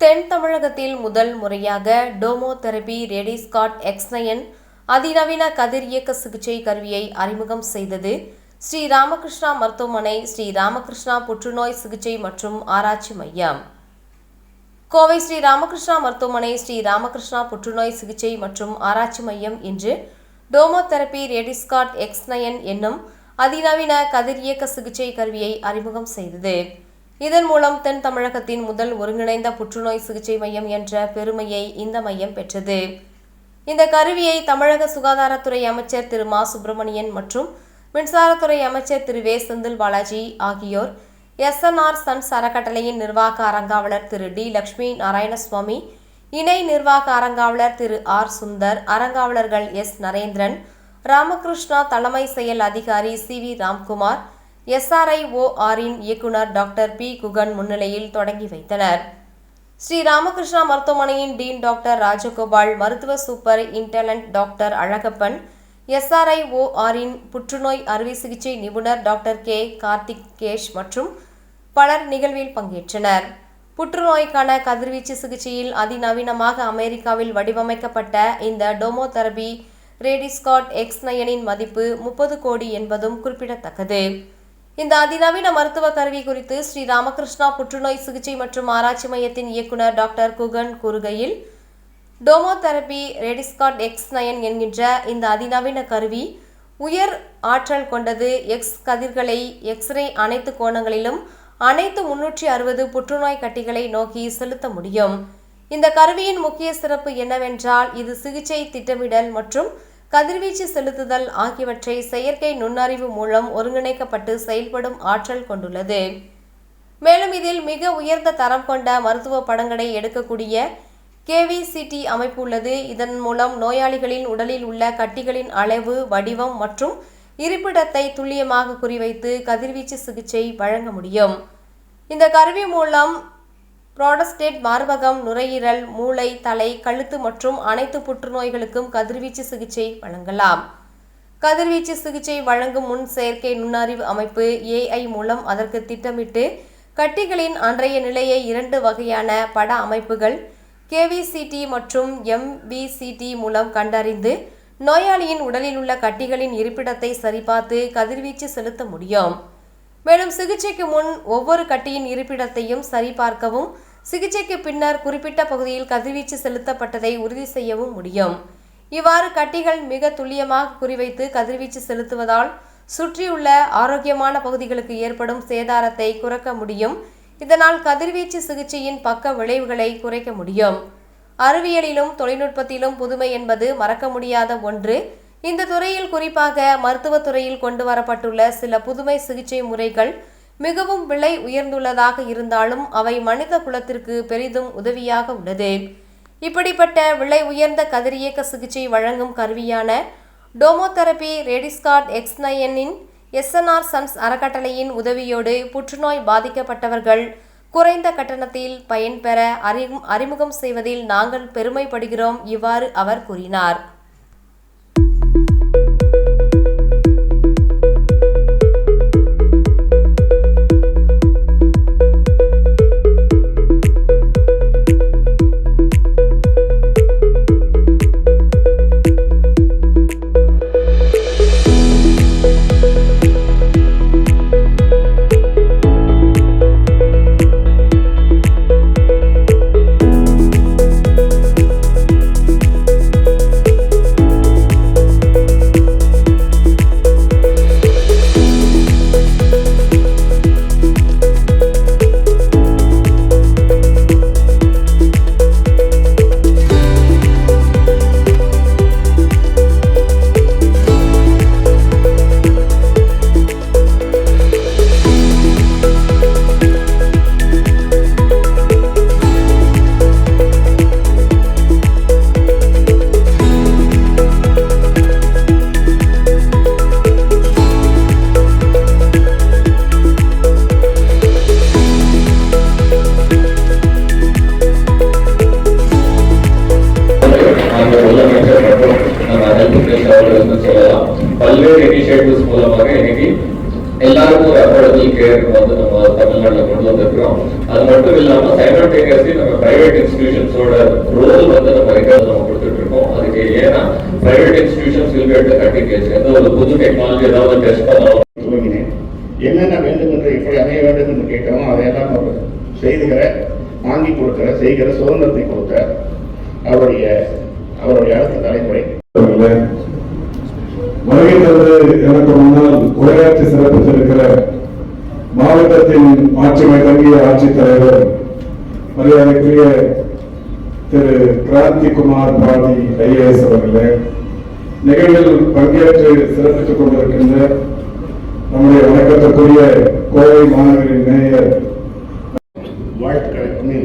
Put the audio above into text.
தென் தமிழகத்தில் முதல் முறையாக டோமோதெரபி ரேடிஸ்காட் எக்ஸ்நயன் அதிநவீன கதிர் இயக்க சிகிச்சை கருவியை அறிமுகம் செய்தது. ஸ்ரீ ராமகிருஷ்ணா மருத்துவமனை ஸ்ரீ ராமகிருஷ்ணா புற்றுநோய் சிகிச்சை மற்றும் ஆராய்ச்சி மையம். கோவை ஸ்ரீ ராமகிருஷ்ணா மருத்துவமனை ஸ்ரீ ராமகிருஷ்ணா புற்றுநோய் சிகிச்சை மற்றும் ஆராய்ச்சி மையம் இன்று டோமோதெரபி ரேடிஸ்காட் எக்ஸ்நயன் என்னும் அதிநவீன கதிர் இயக்க சிகிச்சை கருவியை அறிமுகம் செய்தது. இதன் மூலம் தென் தமிழகத்தின் முதல் ஒருங்கிணைந்த புற்றுநோய் சிகிச்சை மையம் என்ற பெருமையை இந்த மையம் பெற்றது. இந்த கருவியை தமிழக சுகாதாரத்துறை அமைச்சர் திரு. மா. சுப்பிரமணியன் மற்றும் மின்சாரத்துறை அமைச்சர் திரு. வே. செந்தில் பாலாஜி ஆகியோர் எஸ்என்ஆர் சன்ஸ் அறக்கட்டளையின் நிர்வாக அரங்காவலர் திரு. டி. லட்சுமி நாராயணசுவாமி இணை நிர்வாக அரங்காவலர் திரு. ஆர். சுந்தர் அரங்காவலர்கள் எஸ். நரேந்திரன் ராமகிருஷ்ணா தலைமை செயல் அதிகாரி சி. வி. ராம்குமார் எஸ்ஆர்ஐஓஆரின் இயக்குனர் டாக்டர் பி. குகன் முன்னிலையில் தொடங்கி வைத்தனர். ஸ்ரீ ராமகிருஷ்ணா மருத்துவமனையின் டீன் டாக்டர் ராஜகோபால் மருத்துவ சூப்பர் இன்டெலண்ட் டாக்டர் அழகப்பன் எஸ்ஆர்ஐஓஆரின் புற்றுநோய் அறுவை சிகிச்சை நிபுணர் டாக்டர் கே. கார்த்திக் கேஷ் மற்றும் பலர் நிகழ்வில் பங்கேற்றனர். புற்றுநோய்க்கான கதிர்வீச்சு சிகிச்சையில் அதிநவீனமாக அமெரிக்காவில் வடிவமைக்கப்பட்ட இந்த டோமோதெரபி ரேடிஸ்காட் எக்ஸ் நயனின் மதிப்பு முப்பது கோடி என்பதும் குறிப்பிடத்தக்கது. இந்த அதிநவீன மருத்துவ கருவி குறித்து ஸ்ரீ ராமகிருஷ்ணா புற்றுநோய் சிகிச்சை மற்றும் ஆராய்ச்சி மையத்தின் இயக்குனர் டாக்டர் குகன் கூறுகையில் டோமோதெரபி ரெடிஸ்காட் எக்ஸ் நயன் என்கின்ற இந்த அதிநவீன கருவி உயர் ஆற்றல் கொண்டது எக்ஸ் கதிர்களை எக்ஸ்ரே அனைத்து கோணங்களிலும் அனைத்து முன்னூற்றி அறுபது புற்றுநோய் கட்டிகளை நோக்கி செலுத்த முடியும். இந்த கருவியின் முக்கிய சிறப்பு என்னவென்றால் இது சிகிச்சை திட்டமிடல் மற்றும் கதிர்வீச்சு செலுத்துதல் ஆகியவற்றை செயற்கை நுண்ணறிவு மூலம் ஒருங்கிணைக்கப்பட்டு செயல்படும் ஆற்றல் கொண்டுள்ளது. மேலும் இதில் மிக உயர்ந்த தரம் கொண்ட மருத்துவ படங்களை எடுக்கக்கூடிய கேவிசிடி அமைப்பு உள்ளது. இதன் மூலம் நோயாளிகளின் உடலில் உள்ள கட்டிகளின் அளவு வடிவம் மற்றும் இருப்பிடத்தை துல்லியமாக குறிவைத்து கதிர்வீச்சு சிகிச்சை வழங்க முடியும். இந்த கருவி மூலம் புரோடஸ்டேட் மார்பகம் நுரையீரல் மூளை தலை கழுத்து மற்றும் அனைத்து புற்றுநோய்களுக்கும் கதிர்வீச்சு சிகிச்சை வழங்கலாம். கதிர்வீச்சு சிகிச்சை வழங்கும் முன் செயற்கை நுண்ணறிவு அமைப்பு ஏஐ மூலம் அதற்கு திட்டமிட்டு கட்டிகளின் அன்றைய நிலையை இரண்டு வகையான பட அமைப்புகள் கேவிசிடி மற்றும் எம்பிசிடி மூலம் கண்டறிந்து நோயாளியின் உடலில் உள்ள கட்டிகளின் இருப்பிடத்தை சரிபார்த்து கதிர்வீச்சு செலுத்த முடியும். மேலும் சிகிச்சைக்கு முன் ஒவ்வொரு கட்டியின் இருப்பிடத்தையும் சரிபார்க்கவும் சிகிச்சைக்கு பின்னர் குறிப்பிட்ட பகுதியில் கதிர்வீச்சு செலுத்தப்பட்டதை உறுதி செய்யவும் முடியும். இவ்வாறு கட்டிகள் மிக துல்லியமாக குறிவைத்து கதிர்வீச்சு செலுத்துவதால் சுற்றியுள்ள ஆரோக்கியமான பகுதிகளுக்கு ஏற்படும் சேதாரத்தை குறைக்க முடியும். இதனால் கதிர்வீச்சு சிகிச்சையின் பக்க விளைவுகளை குறைக்க முடியும். அறிவியலிலும் தொழில்நுட்பத்திலும் புதுமை என்பது மறக்க முடியாத ஒன்று. இந்த துறையில் குறிப்பாக மருத்துவத் துறையில் கொண்டு வரப்பட்டுள்ள சில புதுமை சிகிச்சை முறைகள் மிகவும் விலை உயர்ந்துள்ளதாக இருந்தாலும் அவை மனித குலத்திற்கு பெரிதும் உதவியாக உள்ளது. இப்படிப்பட்ட விலை உயர்ந்த கதிரியக்க சிகிச்சை வழங்கும் கருவியான டோமோதெரபி ரெடிஸ்கார்ட் எக்ஸ் நயனின் எஸ்என்ஆர் சன்ஸ் அறக்கட்டளையின் உதவியோடு புற்றுநோய் பாதிக்கப்பட்டவர்கள் குறைந்த கட்டணத்தில் பயன்பெற அறிமுகம் செய்வதில் நாங்கள் பெருமைப்படுகிறோம் இவ்வாறு அவர் கூறினார். எல்லாருக்கும் ஒரு அஃபோர்டபுள் கேர் வந்து நம்ம தமிழ்நாட்டில் கொண்டு வந்திருக்கிறோம். அது மட்டும் இல்லாமல் சைமல்டேனியஸ்லி நம்ம பிரைவேட் இன்ஸ்டிடியூஷன்ஸோட ரோல் வந்து நம்ம ரெக்கார்ட் நம்ம கொடுத்துட்டு இருக்கோம். அதுக்கு ஏன்னா பிரைவேட் இன்ஸ்டிடியூஷன்ஸ் வில் பி எந்த ஒரு புது டெக்னாலஜி ஏதாவது டெஸ்ட் பண்ணலாம் என்னென்ன வேண்டும் என்று எப்படி அமைய வேண்டும் என்று கேட்டோமோ அதையெல்லாம் அவர் செய்துகிற வாங்கி கொடுக்கிற செய்கிற சுதந்திரத்தை கொடுத்த அவருடைய அவருடைய அடுத்த தலைமுறை. வருகை தந்து எனக்கு முன்னால் உரையாற்றி சிறப்பித்திருக்கிற மாவட்டத்தின் ஆட்சிமை தங்கிய ஆட்சித்தலைவர் மரியாதைக்குரிய திரு கிராந்திகுமார் பாடி ஐஏஎஸ் அவர்களே நிகழ்வில் பங்கேற்று சிறப்பித்துக் கொண்டிருக்கின்ற நம்முடைய வணக்கத்திற்குரிய கோவை மாநகரின் மேயர். வாழ்த்துக்களை பண்ணி